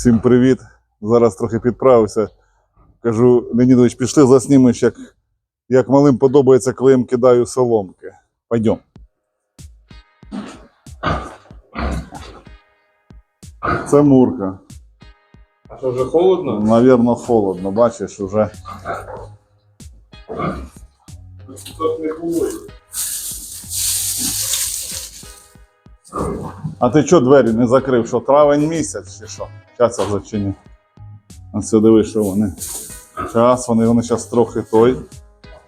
Всім привіт. Зараз трохи підправився. Кажу, Леонідович, пішли заснімеш, як, як малим подобається, коли їм кидаю соломки. Пойдем. Це Мурка. А що вже холодно? Навірно, холодно, бачиш, уже. Тут не було. А ти що двері не закрив? Що травень місяць чи що? Зараз я зачиню. Це диви, що вони. Зараз вони, вони зараз трохи той.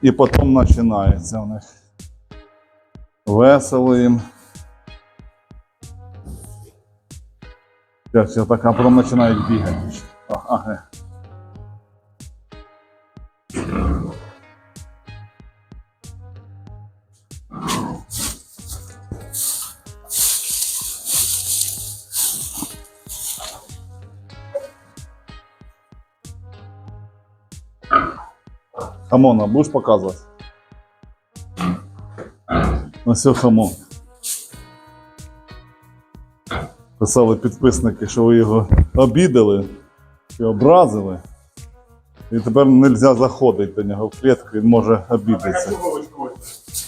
І потім починається в них. Весело їм. Зараз я так, потім починають бігати. Ага. Хамона, будеш показувати? Ось все хамон. Писали підписники, що ви його обідали і образили. І тепер не можна заходити до нього в клітку, він може обідатися.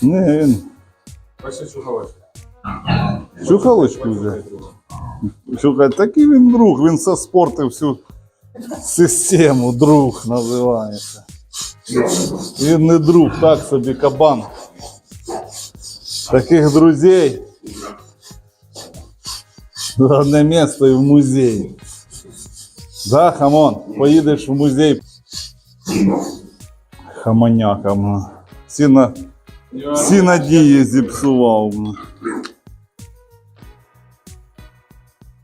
Ні, він чухалочку взяв. Чухай, такий він друг, він все спортив всю систему, друг називається. Він не друг, так собі кабан. Таких друзей. Одне місце і в музей. Да, хамон, поїдеш в музей. Хаманяка. Всі, на, всі надії зіпсував.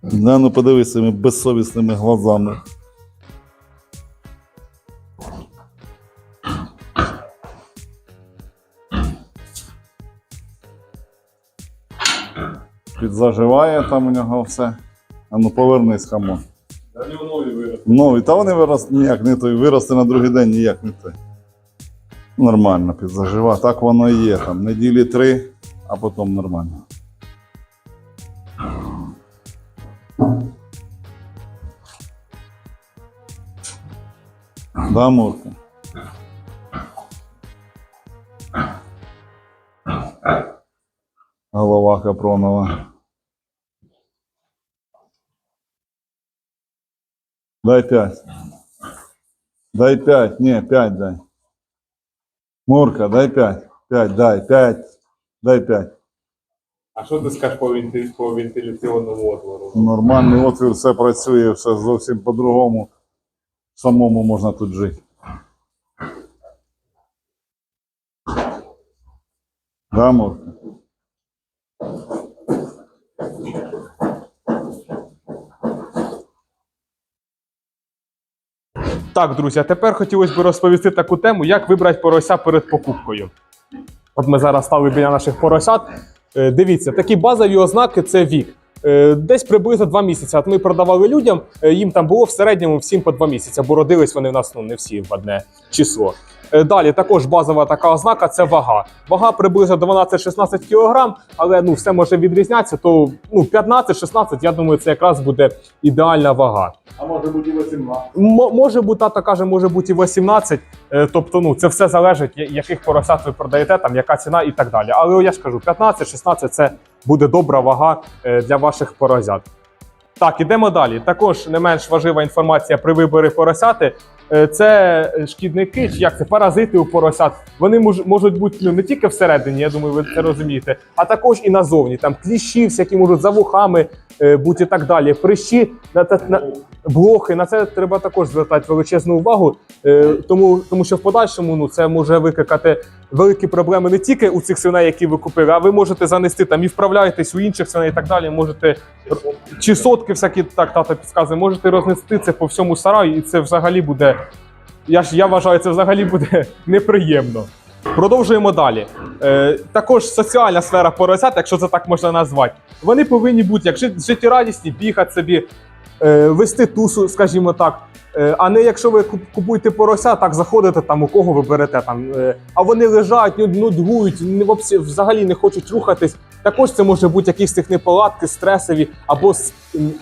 Да, ну подивись своїми безсовісними глазами. Підзаживає там у нього все. А ну повернись, хамон. Та не нові вирос. Ну, та вони вирос ніяк не той, виросте на другий день ніяк не той. Нормально підзажива. Так воно і є. Там неділі три, а потім нормально. Да, Мурка? Голова Капронова. Дай пять. Дай пять. Не, пять дай. Мурка, дай пять. Пять, дай, пять. Дай пять. А що ти скажеш по, венти... по вентиляційному отвору? Нормальний отвір, все працює, все зовсім по-другому. Самому можна тут жити. Да, Мурка? Так, друзі, а тепер хотілося б розповісти таку тему, як вибрати порося перед покупкою. От ми зараз стали біля наших поросят. Е, Дивіться, такі базові ознаки це вік. Е, Десь приблизно 2 місяці. От ми продавали людям, е, їм там було в середньому всім по 2 місяці, бо родились вони в нас ну, не всі в одне число. Е, Далі також базова така ознака це вага. Вага приблизно 12-16 кг, але ну, все може відрізнятися, то ну, 15-16, я думаю, це якраз буде ідеальна вага. А може бути 18. М- може бути, тата каже, може бути і 18. Е, Тобто, ну це все залежить, яких поросят ви продаєте, там яка ціна і так далі. Але я ж кажу, 15-16 це буде добра вага е, для ваших поросят. Так, ідемо далі. Також не менш важлива інформація при виборі поросяти. Е, Це шкідники, як це паразити у поросят. Вони мож- можуть бути ну, не тільки всередині, я думаю, ви це розумієте, а також і назовні. Там кліщі, всякі можуть за вухами е, бути і так далі. Прищі на, на, на блохи. На це треба також звертати величезну увагу, е, тому, тому що в подальшому ну це може викликати великі проблеми не тільки у цих свиней, які ви купили, а ви можете занести там і вправляєтесь у інших свиней і так далі. Можете чи сотки всякі так тата підказує, можете рознести це по всьому сараю, і це взагалі буде. Я ж я вважаю, це взагалі буде неприємно. Продовжуємо далі. Е, також соціальна сфера поросят, якщо це так можна назвати, вони повинні бути як життєрадісні, бігати собі, вести тусу, скажімо так. Е, А не якщо ви купуєте порося, так заходите там, у кого ви берете там. е, А вони лежать, нуд- нудгують, не взагалі не хочуть рухатись. Також це може бути якісь цих неполадки, стресові або з,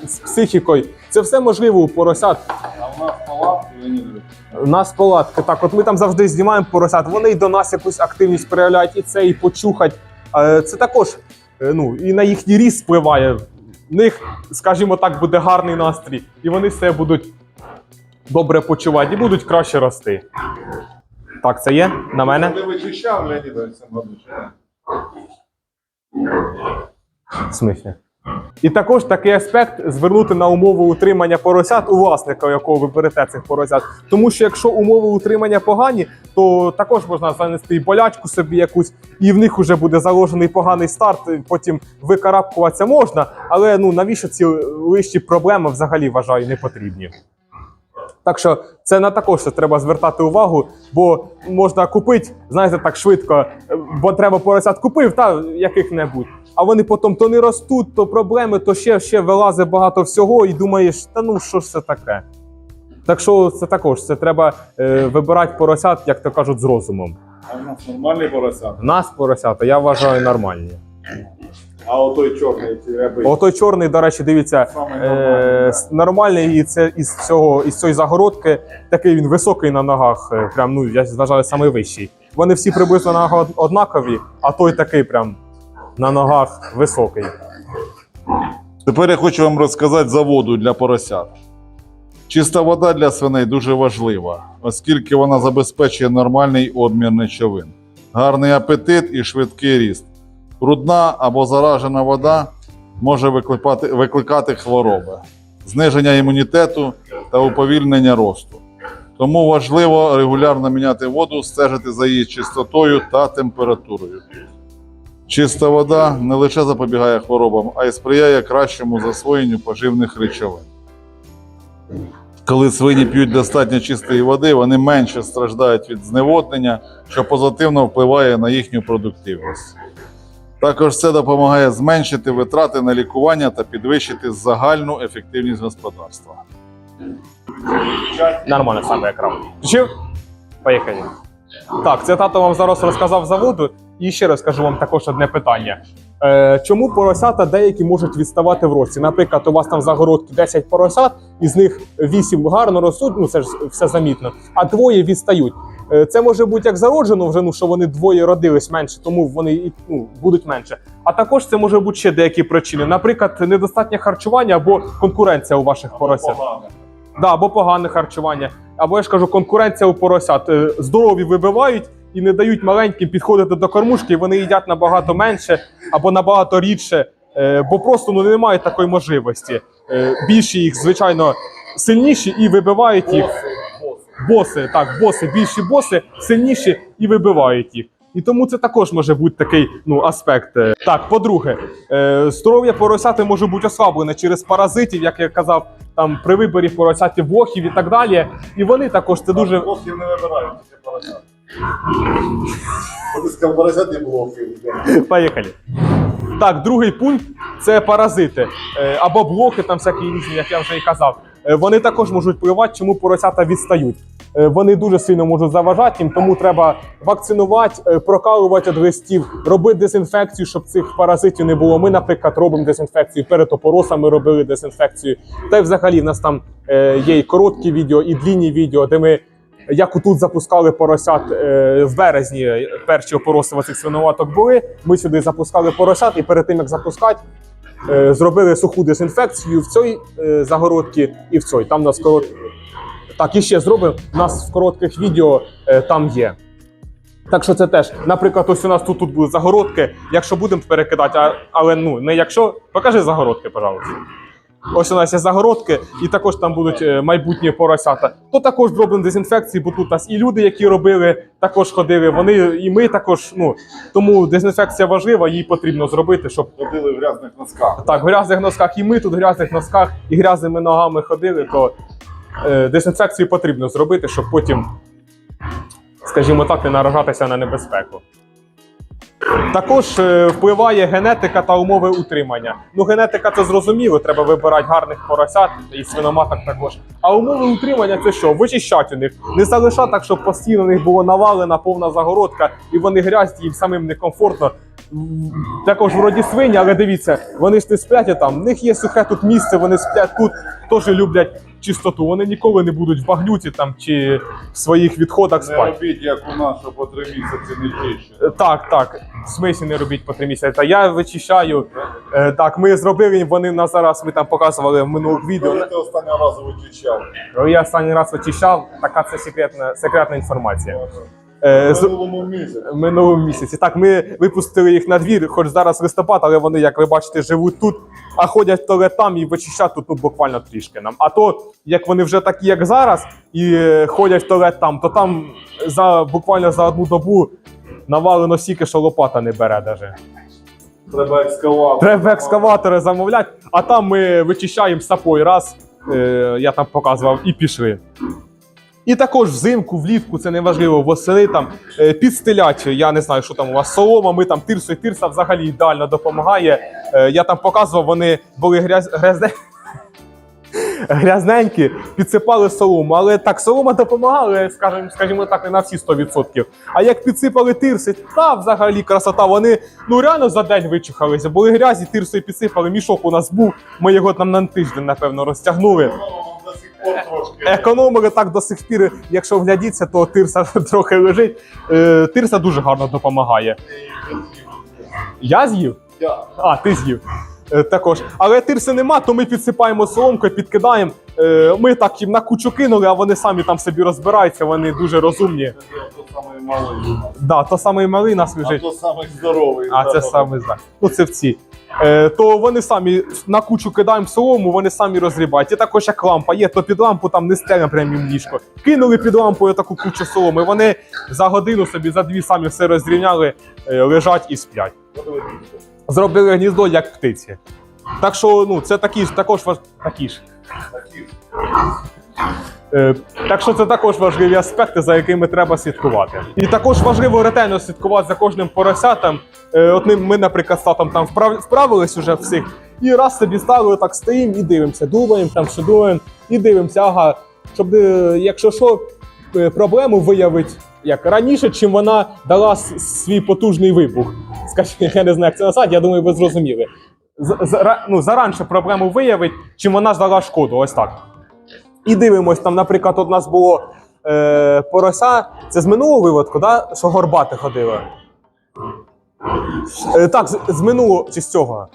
з психікою. Це все можливо у поросят. А в нас палатки, Леонідович. У нас палатки. Так, от ми там завжди знімаємо поросят. Вони й до нас якусь активність проявляють, і це, і почухать. Е, Це також е, ну, і на їхній ріст впливає. В них, скажімо так, буде гарний настрій, і вони себе будуть добре почувати і будуть краще рости. Так, це є на мене. Ти вичищав, Леонідович, цим году, чи? В смислі? І також такий аспект звернути на умови утримання поросят у власника, у якого ви берете цих поросят. Тому що якщо умови утримання погані, то також можна занести і болячку собі якусь, і в них вже буде заложений поганий старт. Потім викарабкуватися можна, але ну навіщо ці лишні проблеми взагалі вважаю не потрібні. Так що це на також треба звертати увагу, бо можна купити, знаєте, так швидко, е, бо треба поросят купив, та яких-небудь. А вони потім то не ростуть, то проблеми, то ще, ще вилазить багато всього, і думаєш, та ну що ж це таке. Так що це також це треба е, вибирати поросят, як то кажуть, з розумом. А в нас нормальний поросят. В Нас поросята, я вважаю, нормальні. А отой чорний. Отой чорний, до речі, дивіться, е, нормальний, і це із цього із цієї загородки. Такий він високий на ногах. е, Прям ну я вважаю найвищий. Вони всі приблизно на однакові, а той такий прям на ногах високий. Тепер я хочу вам розказати за воду для поросят. Чиста вода для свиней дуже важлива, оскільки вона забезпечує нормальний обмін речовин, гарний апетит і швидкий ріст. Брудна або заражена вода може викликати, викликати хвороби, зниження імунітету та уповільнення росту. Тому важливо регулярно міняти воду, стежити за її чистотою та температурою. Чиста вода не лише запобігає хворобам, а й сприяє кращому засвоєнню поживних речовин. Коли свині п'ють достатньо чистої води, вони менше страждають від зневоднення, що позитивно впливає на їхню продуктивність. Також це допомагає зменшити витрати на лікування та підвищити загальну ефективність господарства. Нормально саме екран. Включив? Поїхали. Так, це тато вам зараз розказав заводу. І ще раз скажу вам також одне питання. Е, чому поросята деякі можуть відставати в рості? Наприклад, у вас там в загородці 10 поросят, із них 8 гарно ростуть, ну це ж все замітно, а двоє відстають. Е, це може бути як зароджено вже, ну що вони двоє родились менше, тому вони ну, будуть менше. А також це може бути ще деякі причини. Наприклад, недостатнє харчування або конкуренція у ваших поросят. Да, або погане харчування. Або я ж кажу, конкуренція у поросят. Е, Здорові вибивають і не дають маленьким підходити до кормушки, вони їдять набагато менше або набагато рідше, е, бо просто ну, не мають такої можливості. Е, Більші їх, звичайно, сильніші і вибивають їх. Боси, так, боси, більші боси, сильніші і вибивають їх. І тому це також може бути такий ну, аспект. Е, Так, по-друге, здоров'я поросяти може бути ослаблене через паразитів, як я казав, там при виборі поросятів блохів і так далі. І вони також це дуже. Блоків не вибирають, поросят. Поїхали. Так, другий пункт це паразити Е, або блохи, там всякі різні, як я вже і казав. Е, Вони також можуть впливати, чому поросята відстають. Е, Вони дуже сильно можуть заважати їм, тому треба вакцинувати, прокалувати листів, робити дезінфекцію, щоб цих паразитів не було. Ми, наприклад, робимо дезінфекцію перед опоросами, робили дезінфекцію. Та й взагалі в нас там є і короткі відео, і длінні відео, де ми як отут запускали поросят е, в березні, перші опороси цих свиноматок були. Ми сюди запускали поросят, і перед тим як запускати, е, зробили суху дезінфекцію в цій е, загородці і в цій. Там нас корот... Так, і ще зробимо. У нас в коротких відео там є. Так що це теж, наприклад, ось у нас тут, тут будуть загородки. Якщо будемо перекидати, але ну не якщо. Покажи загородки, пожалуйста. Ось у нас є загородки, і також там будуть е, майбутні поросята. То також зробимо дезінфекції, бо тут у нас і люди, які робили, також ходили. Вони і ми також. Ну тому дезінфекція важлива, її потрібно зробити, щоб Ходили в грязних носках. так в грязних носках, і ми тут в грязних носках і грязними ногами ходили, то е, дезінфекцію потрібно зробити, щоб потім, скажімо так, не наражатися на небезпеку. Також е, впливає генетика та умови утримання. Ну, генетика це зрозуміло, треба вибирати гарних поросят і свиноматок також. А умови утримання це що? Вичищати у них, не залишати так, щоб постійно у них було навалена повна загородка, і вони грязні, їм самим некомфортно. Також вроді свині, але дивіться, вони ж не сплять там. В них є сухе тут місце, вони сплять тут, теж люблять чистоту. Вони ніколи не будуть в багнюці там чи в своїх відходах Не спати. робіть, як у нас, що по три місяці не чище. Е, Так, так. В смислі не робіть по три місяці. Та я вичищаю. Е, так, ми зробили, вони на зараз ми там показували в минулих відео. Коли ти останнього разу вичищав? Я останній раз вичищав, така це секретна, секретна інформація. Е, з- минулому місяці. минулому місяці. Так, ми випустили їх на двір, хоч зараз листопад, але вони, як ви бачите, живуть тут, а ходять туалет там і вичищать тут ну, буквально трішки нам. А то, як вони вже такі, як зараз, і е, ходять в туалет там, то там за буквально за одну добу навалено стільки, що лопата не бере даже. Треба екскаватор. Треба екскаватори замовляти, а там ми вичищаємо сапою раз, е, я там показував, і пішли. І також взимку, влітку, це не важливо, восени там е, підстилять, я не знаю, що там у вас солома, ми там тирсу і тирса взагалі ідеально допомагає. Е, я там показував, вони були грязне... грязненькі, підсипали солому. Але так, солома допомагала, скажімо, скажімо так, не на всі 100%. А як підсипали тирси, та взагалі красота. Вони ну реально за день вичухалися. Були грязі, тирсою підсипали. Мішок у нас був. Ми його там на тиждень, напевно, розтягнули. Економили так до сих пір. Якщо вглядіться, то тирса трохи лежить. Е, тирса дуже гарно допомагає. Я з'їв? А, ти з'їв. Е, також. Але тирси нема, то ми підсипаємо соломкою, підкидаємо. Е, ми так їм на кучу кинули, а вони самі там собі розбираються, вони дуже розумні. То самий малий. Да, то самий малий нас А лежить. то самий здоровий. А це саме. Ну це в ці. Е, то вони самі на кучу кидаємо солому, вони самі розрібають. І також як лампа є, то під лампу там не стеля прям їм ліжко. Кинули під лампою таку кучу соломи. Вони за годину собі, за дві самі все розрівняли, е, лежать і сплять. Зробили гніздо як птиці. Так що ну, це такі ж, також такі ж. Е, так що це також важливі аспекти, за якими треба слідкувати. І також важливо ретельно слідкувати за кожним поросятам. Е, от ми, наприклад, з татом там вправ, вправились уже всіх, і раз собі стали, так стоїмо і дивимося, думаємо, там що думаємо, і дивимося, ага, щоб е, якщо що, проблему виявити як раніше, чим вона дала свій потужний вибух. Скажімо, я не знаю, як це назвати, я думаю, ви зрозуміли. З, ну, заранше проблему виявить, чим вона здала шкоду. Ось так. І дивимось, там, наприклад, от у нас було е, порося. Це з минулого виводку, да? що горбати ходили. Е, так, з, з минулого чи з цього.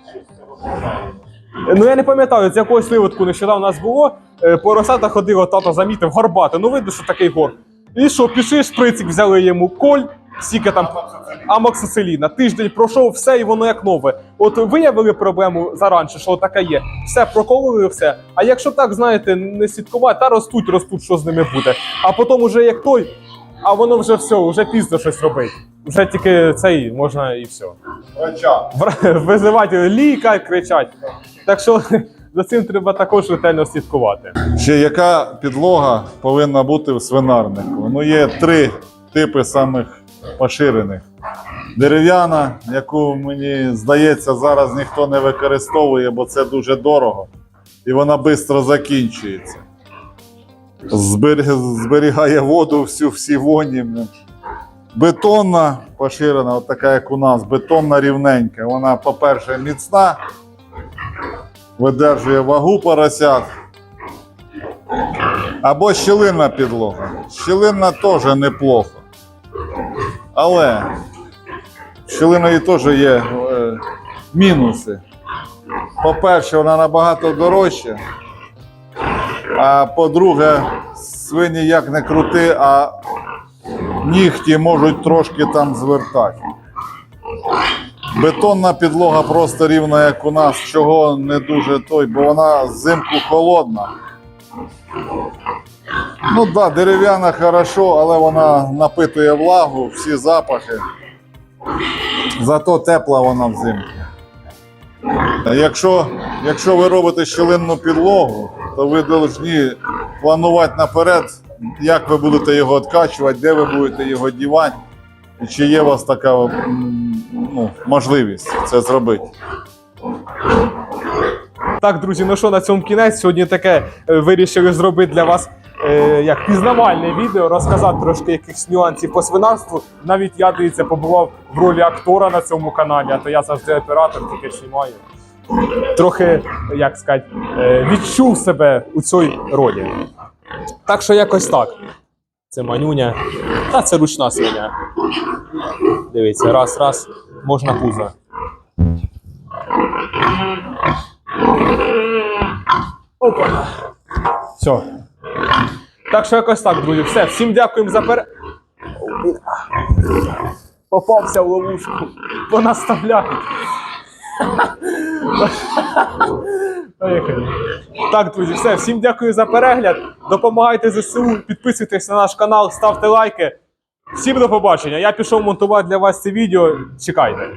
Ну я не пам'ятаю, з якогось виводку нещодавно у нас було. Е, поросята ходило, тато замітив, горбати. Ну видно, що такий гор. І що, пішли, шприцик взяли йому коль, скільки там амоксициліна. Тиждень пройшов, все, і воно як нове. От виявили проблему заранше, що таке є. Все, прокололи все. А якщо так, знаєте, не слідкувати, та ростуть, ростуть, що з ними буде. А потім уже як той, а воно вже все, вже пізно щось робить. Вже тільки цей можна і все. Врача. Визивати лікар, кричать. Так що за цим треба також ретельно слідкувати. Ще яка підлога повинна бути в свинарнику? Ну, є три типи самих поширених. Дерев'яна, яку мені здається, зараз ніхто не використовує, бо це дуже дорого. І вона швидко закінчується. Зберігає воду всю всі воні. Бетонна поширена, от така, як у нас, бетонна рівненька. Вона, по-перше, міцна, видержує вагу поросят. Або щілинна підлога. Щілинна теж неплохо. Але в щілиної теж є е, мінуси. По-перше, вона набагато дорожча. А по-друге, свині як не крути, а нігті можуть трошки там звертати. Бетонна підлога просто рівна, як у нас, чого не дуже той, бо вона взимку холодна. Ну так, да, дерев'яна хорошо, але вона напитує влагу, всі запахи. Зато тепла вона взимку. Якщо, якщо ви робите щілинну підлогу, то ви повинні планувати наперед, як ви будете його відкачувати, де ви будете його дівати. І чи є у вас така ну, можливість це зробити. Так, друзі, ну що на цьому кінець? Сьогодні таке е, вирішили зробити для вас е, як пізнавальне відео, розказати трошки якихось нюансів по свинарству. Навіть я дивіться, побував в ролі актора на цьому каналі, а то я завжди оператор, тільки знімаю. Трохи, як сказати, е, відчув себе у цій ролі. Так що якось так. Це манюня. Та це ручна свиня. Дивіться, раз, раз, можна пузо. Опа. Все. Так що якось так, друзі. Все. Всім дякуємо за пере. Попався в ловушку. Понаставляють. Так, друзі, все. Всім дякую за перегляд. Допомагайте ЗСУ, підписуйтесь на наш канал, ставте лайки. Всім до побачення. Я пішов монтувати для вас це відео. Чекайте.